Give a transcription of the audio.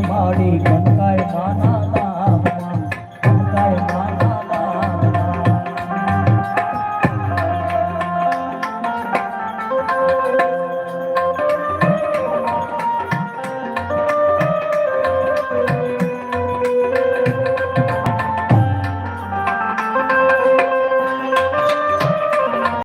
மாடி கண்காய் மானான